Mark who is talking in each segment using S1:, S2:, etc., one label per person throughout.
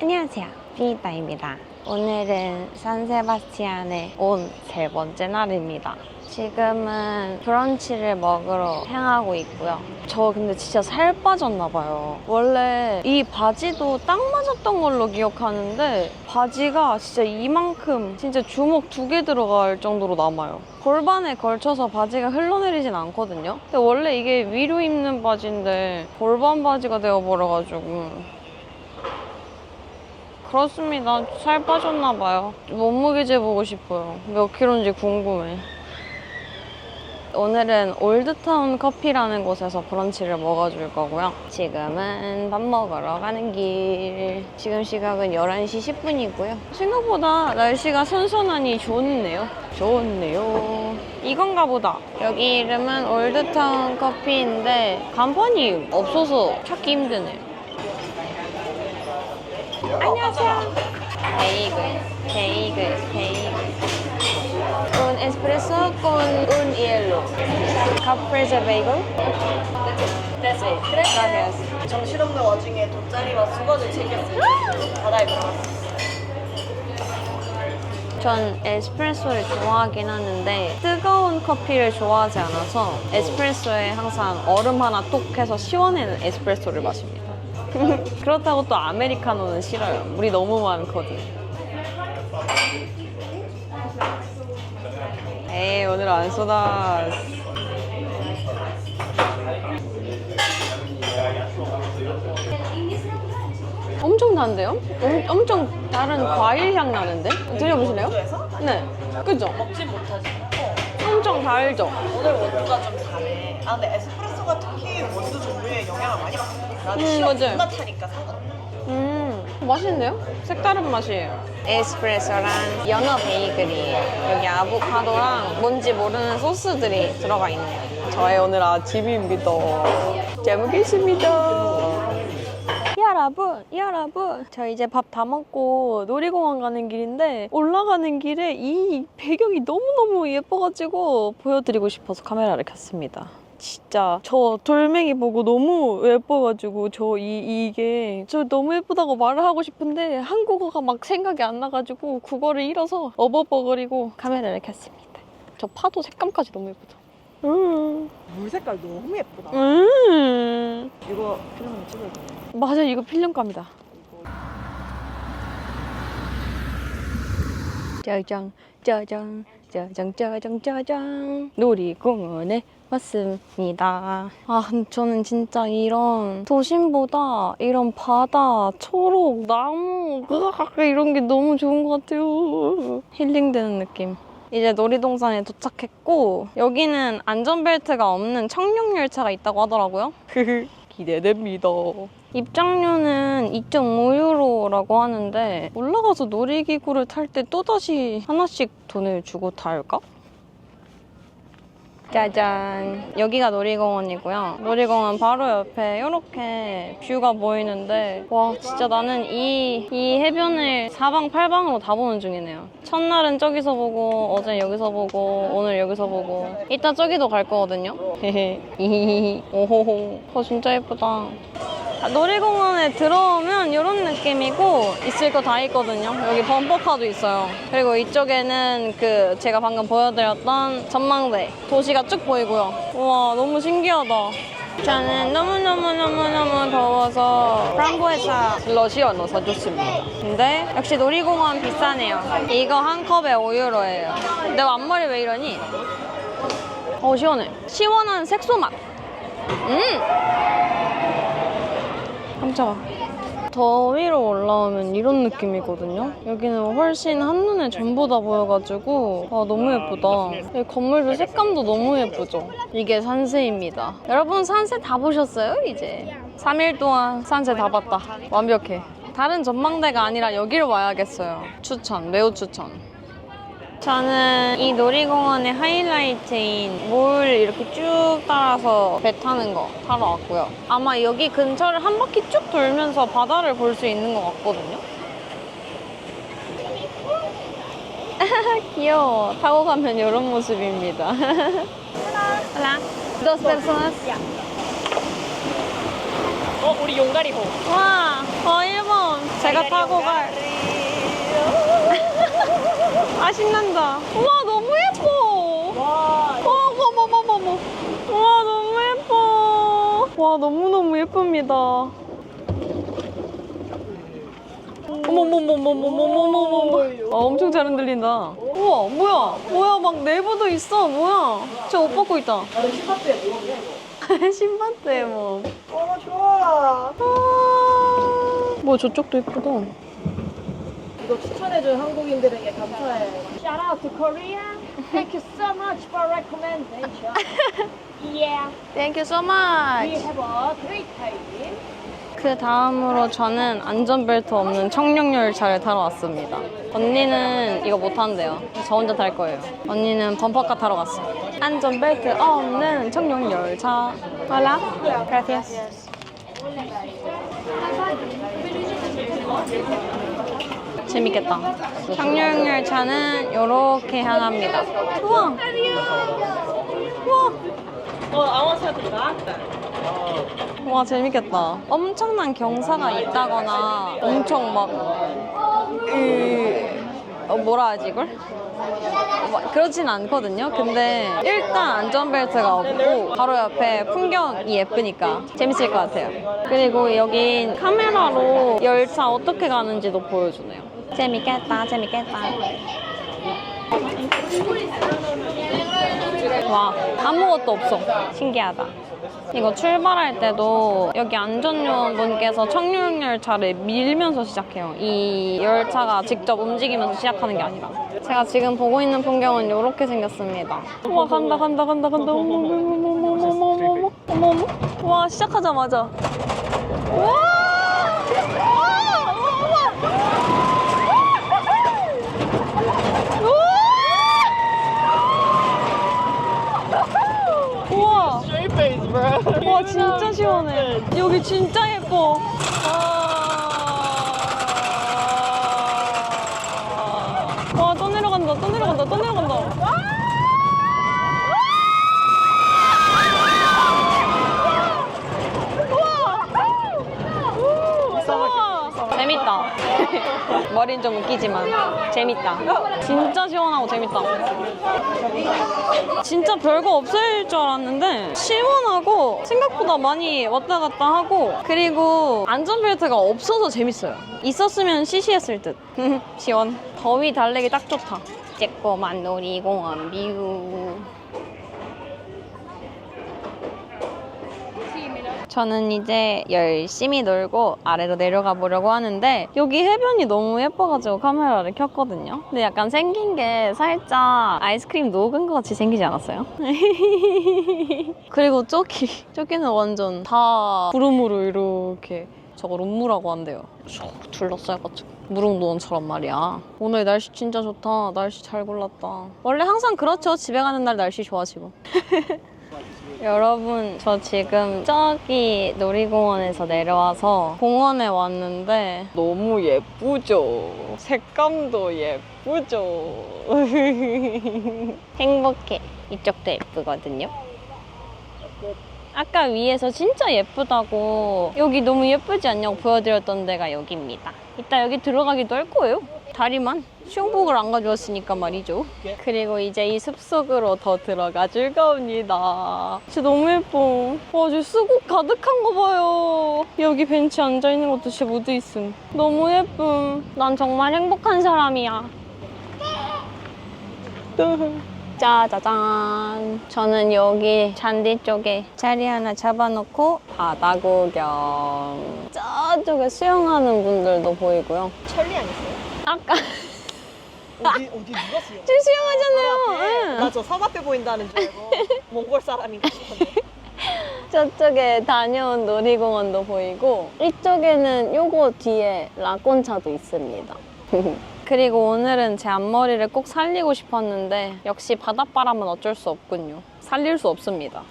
S1: 안녕하세요. 비니타입니다. 오늘은 산세바스티안에 온 세 번째 날입니다. 지금은 브런치를 먹으러 향하고 있고요. 저 근데 진짜 살 빠졌나 봐요. 원래 이 바지도 딱 맞았던 걸로 기억하는데 바지가 진짜 이만큼 진짜 주먹 두 개 들어갈 정도로 남아요. 골반에 걸쳐서 바지가 흘러내리진 않거든요. 근데 원래 이게 위로 입는 바지인데 골반 바지가 되어버려가지고 그렇습니다. 살 빠졌나 봐요. 몸무게 재보고 싶어요. 몇 킬로인지 궁금해. 오늘은 올드타운 커피라는 곳에서 브런치를 먹어줄 거고요. 지금은 밥 먹으러 가는 길. 지금 시각은 11시 10분이고요. 생각보다 날씨가 선선하니 좋네요. 좋네요. 이건가 보다. 여기 이름은 올드타운 커피인데 간판이 없어서 찾기 힘드네요. 베이글, 베이글. Un espresso con un hielo. Caprese bagel.
S2: That's it.
S1: Gracias.
S2: 정신없는 와중에 돗자리와 수건을 챙겼어요. 바다에 들어갔어요.
S1: 전 에스프레소를 좋아하긴 하는데 뜨거운 커피를 좋아하지 않아서 에스프레소에 항상 얼음 하나 톡 해서 시원해는 에스프레소를 마십니다. 그렇다고 또 아메리카노는 싫어요. 물이 너무 많거든. 에이 오늘 안 쏟아. 엄청 단데요? 엄, 엄청 다른 과일 향 나는데? 드셔보실래요?
S2: 원두에서
S1: 네. 그죠?
S2: 먹진 못하지. 어,
S1: 엄청 달죠?
S2: 오늘 원두가 좀 다르네. 아 근데 에스프레소가 특히 원두 종류에 영향을 많이 받거든. 나는
S1: 음,
S2: 시럽
S1: 맞아요.
S2: 존나 타니까 상관없어.
S1: 음, 맛있는데요? 색다른 맛이에요. 에스프레소랑 연어 베이글이에요. 여기 아보카도랑 뭔지 모르는 소스들이 들어가 있네요. 저의 오늘 아침입니다. 잘 먹겠습니다. 여러분, 여러분, 저 이제 밥 다 먹고 놀이공원 가는 길인데 올라가는 길에 이 배경이 너무너무 예뻐가지고 보여드리고 싶어서 카메라를 켰습니다. 진짜 저 돌멩이 보고 너무 예뻐가지고 저 이 이게 저 너무 예쁘다고 말을 하고 싶은데 한국어가 막 생각이 안 나가지고 국어를 잃어서 어버버거리고 카메라를 켰습니다. 저 파도 색감까지 너무 예쁘죠? 음,
S2: 물 색깔 너무 예쁘다.
S1: 음.
S2: 이거 필름 찍을 거.
S1: 맞아 이거 필름감이다. 짜장 짜장 짜장 짜장 짜장 놀이공원에 왔습니다. 아 저는 진짜 이런 도심보다 이런 바다, 초록, 나무 으악 이런 게 너무 좋은 것 같아요. 힐링되는 느낌. 이제 놀이동산에 도착했고 여기는 안전벨트가 없는 청룡 열차가 있다고 하더라고요. 기대됩니다. 입장료는 2.5유로라고 하는데 올라가서 놀이기구를 탈 때 또다시 하나씩 돈을 주고 탈까? 짜잔. 여기가 놀이공원이고요. 놀이공원 바로 옆에 이렇게 뷰가 보이는데 와 진짜 나는 이, 이 해변을 사방팔방으로 다 보는 중이네요. 첫날은 저기서 보고 어제 여기서 보고 오늘 여기서 보고. 이따 저기도 갈 거거든요? 오호호. 어 진짜 예쁘다. 아, 놀이공원에 들어오면 이런 느낌이고 있을 거 다 있거든요. 여기 범퍼카도 있어요. 그리고 이쪽에는 그 제가 방금 보여드렸던 전망대 도시가 쭉 보이고요. 우와 너무 신기하다. 저는 너무너무너무너무 더워서 프랑보에사 러시아 넣어서 좋습니다. 근데 역시 놀이공원 비싸네요. 이거 한 컵에 5유로예요. 내 앞머리 왜 이러니? 어 시원해. 시원한 색소 맛. 음! 깜짝아. 더 위로 올라오면 이런 느낌이거든요. 여기는 훨씬 한눈에 전부 다 보여가지고 아, 너무 예쁘다. 이 건물도 색감도 너무 예쁘죠. 이게 산세입니다. 여러분 산세 다 보셨어요? 이제 3일 동안 산세 다 봤다. 완벽해. 다른 전망대가 아니라 여기로 와야겠어요. 추천, 매우 추천. 저는 이 놀이공원의 하이라이트인 몰 이렇게 쭉 따라서 배 타는 거 타러 왔고요. 아마 여기 근처를 한 바퀴 쭉 돌면서 바다를 볼 수 있는 것 같거든요. 귀여워. 타고 가면 이런 모습입니다. Hola. Dos personas.
S2: 어, 우리 용가리호.
S1: 와, 어, 일본. 제가 내가 타고 갈. 아 신난다. 우와 너무 예뻐.
S2: 와
S1: 어머 어머 어머 어머. 우와 너무 예뻐. 와 너무 너무 예쁩니다. 어머 어머 어머 어머 어머 어머 어머 어머. 아, 엄청 잘 흔들린다. 우와 뭐야? 뭐야 막 내부도 있어. 뭐야? 저 옷 벗고 있다.
S2: 나도 힙합에 뭐야
S1: 신밧드에 뭐.
S2: 어 좋아
S1: 아, 뭐 저쪽도 예쁘다.
S2: 이거 추천해준 한국인들에게 감사해
S3: Shout out to Korea. Thank you so much for recommendation. yeah,
S1: Thank you so
S3: we
S1: much.
S3: have a great time.
S1: 그 다음으로 저는 안전벨트 없는 청룡 열차를 타러 왔습니다. 언니는 이거 못 탄대요. 저 혼자 탈 거예요. 언니는 범퍼카 타러 갔어. 안전벨트 없는 청룡 열차. Hola. Gracias. 재밌겠다. 청룡열차는 이렇게 향합니다. 우와. 우와. 와 재밌겠다. 엄청난 경사가 있다거나 엄청 막 그... 어, 뭐라 하지 이걸? 뭐, 그렇진 않거든요. 근데 일단 안전벨트가 없고 바로 옆에 풍경이 예쁘니까 재밌을 것 같아요. 그리고 여기 카메라로 열차 어떻게 가는지도 보여주네요. 재밌겠다, 재밌겠다. 와, 아무것도 없어. 신기하다. 이거 출발할 때도 여기 안전요원분께서 청룡 열차를 밀면서 시작해요. 이 열차가 직접 움직이면서 시작하는 게 아니라. 제가 지금 보고 있는 풍경은 이렇게 생겼습니다. 와 간다 간다 간다 간다 어머 어머 어머 어머 어머 어머 어머 어머 어머 와 시작하자마자 와! 와! 우와!
S2: Straight face bro
S1: 와 진짜 시원해. 여기 진짜 예뻐. 와, 와, 또 내려간다, 또 내려간다, 또 내려간다. 우와! 재밌다. 머리는 좀 웃기지만 재밌다. 진짜 시원하고 재밌다. 진짜 별거 없을 줄 알았는데 시원하고 생각보다 많이 왔다 갔다 하고 그리고 안전벨트가 없어서 재밌어요. 있었으면 시시했을 듯. 시원. 더위 달래기 딱 좋다. 쬐꼬만 놀이공원 뷰. 저는 이제 열심히 놀고 아래로 내려가 보려고 하는데 여기 해변이 너무 예뻐가지고 카메라를 켰거든요. 근데 약간 생긴 게 살짝 아이스크림 녹은 것 같이 생기지 않았어요? 그리고 저기 저기는 완전 다 구름으로 이렇게 저걸 운무라고 한대요. 쏙 둘러싸여가지고 무릉도원처럼 말이야. 오늘 날씨 진짜 좋다. 날씨 잘 골랐다. 원래 항상 그렇죠. 집에 가는 날 날씨 좋아지고. 여러분, 저 지금 저기 놀이공원에서 내려와서 공원에 왔는데 너무 예쁘죠? 색감도 예쁘죠? 행복해. 이쪽도 예쁘거든요. 아까 위에서 진짜 예쁘다고 여기 너무 예쁘지 않냐고 보여드렸던 데가 여기입니다. 이따 여기 들어가기도 할 거예요. 다리만 수영복을 안 가져왔으니까 말이죠. 그리고 이제 이 숲속으로 더 들어가 줄 겁니다. 진짜 너무 예뻐. 와, 저 수국 가득한 거 봐요. 여기 벤치 앉아 있는 것도 진짜 무드 있음. 너무 예쁨. 난 정말 행복한 사람이야. 짜자잔. 저는 여기 잔디 쪽에 자리 하나 잡아놓고 바다 구경. 저쪽에 수영하는 분들도 보이고요.
S2: 천리 아니었어요?
S1: 아까
S2: 어디 어디 누가 수영?
S1: 저 수영하잖아요. 응.
S2: 나저 섬 앞에 보인다는 줄 알고 몽골 사람인가 싶었네
S1: 저쪽에 다녀온 놀이공원도 보이고 이쪽에는 요거 뒤에 라꼰차도 있습니다. 그리고 오늘은 제 앞머리를 꼭 살리고 싶었는데 역시 바닷바람은 어쩔 수 없군요. 살릴 수 없습니다.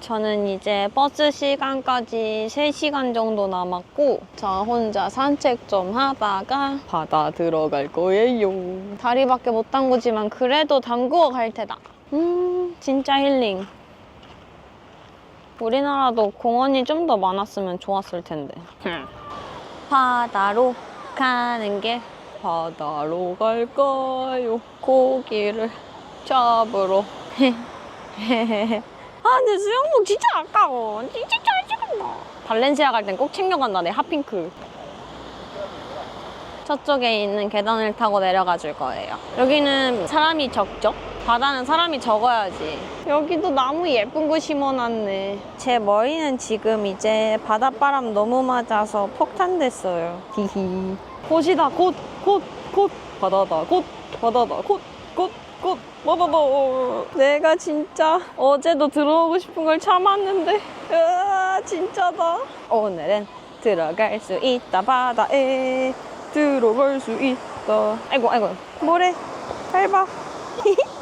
S1: 저는 이제 버스 시간까지 3시간 정도 남았고 저 혼자 산책 좀 하다가 바다 들어갈 거예요. 다리밖에 못 담그지만 그래도 담그어 갈 테다. 음 진짜 힐링. 우리나라도 공원이 좀 더 많았으면 좋았을 텐데. 바다로 가는 길 바다로 갈까요? 고기를 잡으러. 아 근데 수영복 진짜 아까워. 진짜 잘 찍었나. 발렌시아 갈 땐 꼭 챙겨간다 내 핫핑크. 저쪽에 있는 계단을 타고 내려가 줄 거예요. 여기는 사람이 적죠? 바다는 사람이 적어야지. 여기도 나무 예쁜 거 심어놨네. 제 머리는 지금 이제 바닷바람 너무 맞아서 폭탄 됐어요. 히히. 곧이다, 곧, 곧, 곧. 바다다, 곧, 바다다, 곧, 곧, 곧, 바다다. 내가 진짜 어제도 들어오고 싶은 걸 참았는데. 으아, 진짜다. 오늘은 들어갈 수 있다, 바다에. 들어갈 수 있다. 아이고, 아이고. 뭐래? 밟아.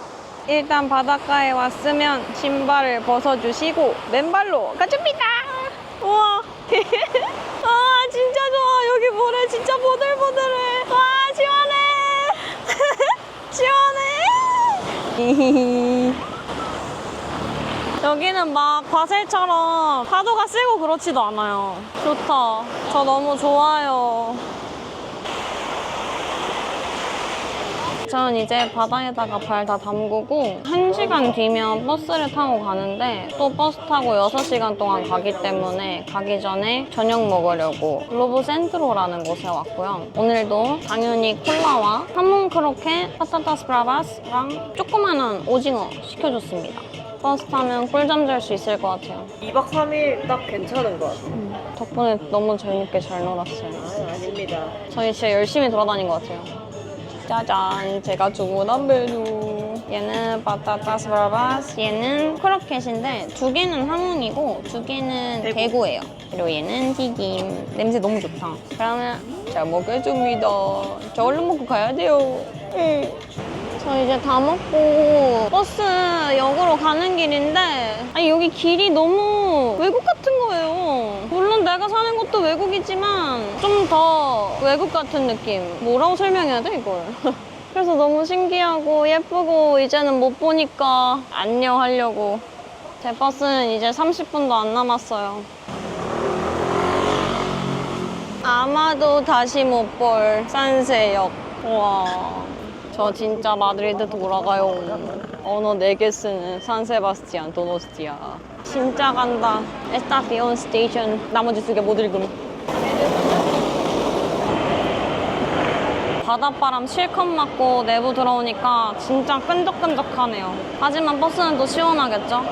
S1: 일단 바닷가에 왔으면 신발을 벗어주시고 맨발로 가줍니다. 우와. 아 진짜 좋아. 여기 모래 진짜 보들보들해. 와 시원해. 시원해. 여기는 막 바셀처럼 파도가 세고 그렇지도 않아요. 좋다. 저 너무 좋아요. 저는 이제 바다에다가 발 다 담그고 1시간 뒤면 버스를 타고 가는데 또 버스 타고 6시간 동안 가기 때문에 가기 전에 저녁 먹으려고 글로브 센트로라는 곳에 왔고요. 오늘도 당연히 콜라와 하몬 크로켓, 파타타스 브라바스랑 조그마한 오징어 시켜줬습니다. 버스 타면 꿀잠 잘 수 있을 것 같아요.
S2: 2박 3일 딱 괜찮은 것 같아요.
S1: 덕분에 너무 재밌게 잘 놀았어요.
S2: 아, 아닙니다.
S1: 저희 진짜 열심히 돌아다닌 것 같아요. 짜잔, 제가 주문한 메뉴. 얘는 바타타스 브라바스, 얘는 크로켓인데 두 개는 하몽이고 두 개는
S2: 대구.
S1: 대구 예요. 그리고 얘는 튀김. 냄새 너무 좋다. 그러면 잘 먹겠습니다. 저 얼른 먹고 가야 돼요. 응. 저 이제 다 먹고 버스 역으로 가는 길인데 아니 여기 길이 너무 외국 같은 거예요. 내가 사는 곳도 외국이지만 좀 더 외국 같은 느낌. 뭐라고 설명해야 돼 이걸? 그래서 너무 신기하고 예쁘고 이제는 못 보니까 안녕 하려고 제 버스는 이제 30분도 안 남았어요. 아마도 다시 못 볼 산세역. 와, 저 진짜 마드리드 돌아가요. 언어 4개 쓰는 산세바스티안 도노스티아. 진짜 간다. 에스타피온 스테이션. 나머지 두 개 못 읽음. 바닷바람 실컷 맞고 내부 들어오니까 진짜 끈적끈적하네요. 하지만 버스는 또 시원하겠죠?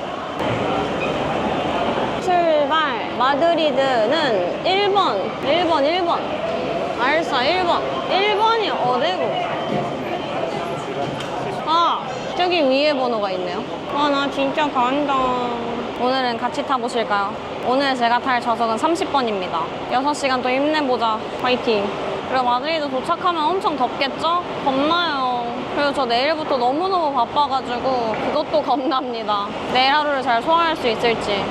S1: 출발 마드리드는 1번 1번 1번 알싸 1번 1번이 어디고 아 저기 위에 번호가 있네요 와나 진짜 간다 오늘은 같이 타보실까요? 오늘 제가 탈 좌석은 30번입니다. 6시간 또 힘내보자. 화이팅. 그리고 마드리드 도착하면 엄청 덥겠죠? 겁나요. 그리고 저 내일부터 너무너무 바빠가지고 그것도 겁납니다. 내일 하루를 잘 소화할 수 있을지.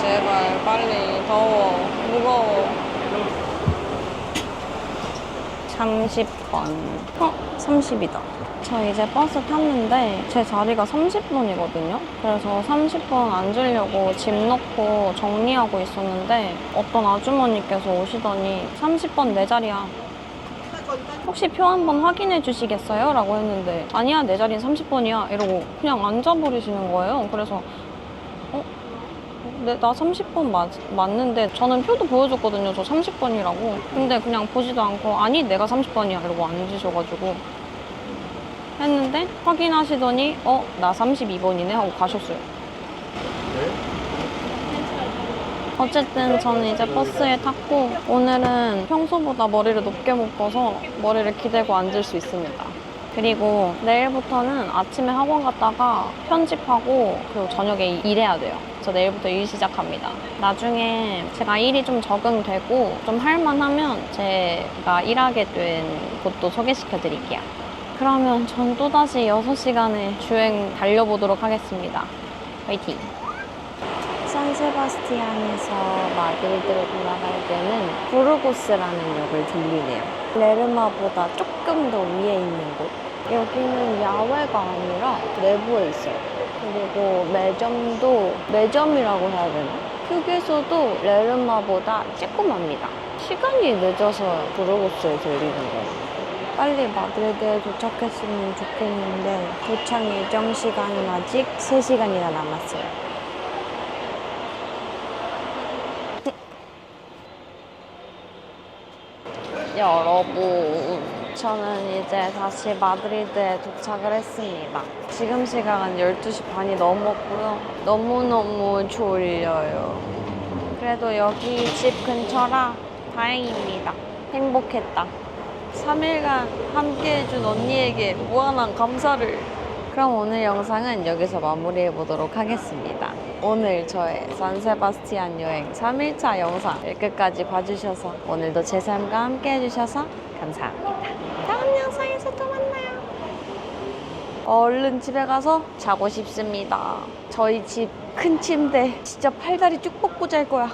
S1: 제발 빨리 더워. 무거워 30번 어? 30이다 저 이제 버스 탔는데 제 자리가 30번이거든요 그래서 30번 앉으려고 짐 넣고 정리하고 있었는데 어떤 아주머니께서 오시더니 30번 내 자리야 혹시 표 한번 확인해 주시겠어요? 라고 했는데 아니야 내 자리는 30번이야 이러고 그냥 앉아버리시는 거예요 그래서 어? 네, 나 30번 맞, 맞는데 저는 표도 보여줬거든요. 저 30번이라고. 근데 그냥 보지도 않고 아니 내가 30번이야 이러고 앉으셔가지고 했는데 확인하시더니 어? 나 32번이네 하고 가셨어요. 어쨌든 저는 이제 버스에 탔고 오늘은 평소보다 머리를 높게 묶어서 머리를 기대고 앉을 수 있습니다. 그리고 내일부터는 아침에 학원 갔다가 편집하고 그리고 저녁에 일해야 돼요. 저 내일부터 일 시작합니다. 나중에 제가 일이 좀 적응되고 좀 할만하면 제가 일하게 된 곳도 소개시켜 드릴게요. 그러면 전 또다시 6시간의 주행 달려보도록 하겠습니다. 화이팅! 산세바스티안에서 마드리드로 돌아갈 때는 부르고스라는 역을 들리네요. 레르마보다 조금 더 위에 있는 곳. 여기는 야외가 아니라 내부에 있어요. 그리고 매점도 매점이라고 해야 되나? 휴게소도 레르마보다 조그맣니다. 시간이 늦어서 브로고스에 들리는 거예요. 빨리 마드리드에 도착했으면 좋겠는데 도착 예정 시간은 아직 3시간이나 남았어요. 여러분, 저는 이제 다시 마드리드에 도착을 했습니다. 지금 시간은 12시 반이 넘었고요. 너무너무 졸려요. 그래도 여기 집 근처라 다행입니다. 행복했다. 3일간 함께 해준 언니에게 무한한 감사를. 그럼 오늘 영상은 여기서 마무리해 보도록 하겠습니다. 오늘 저의 산세바스티안 여행 3일차 영상을 끝까지 봐주셔서 오늘도 제 삶과 함께 해주셔서 감사합니다. 다음 영상에서 또 만나요. 얼른 집에 가서 자고 싶습니다. 저희 집 큰 침대 진짜 팔다리 쭉 뻗고 잘 거야.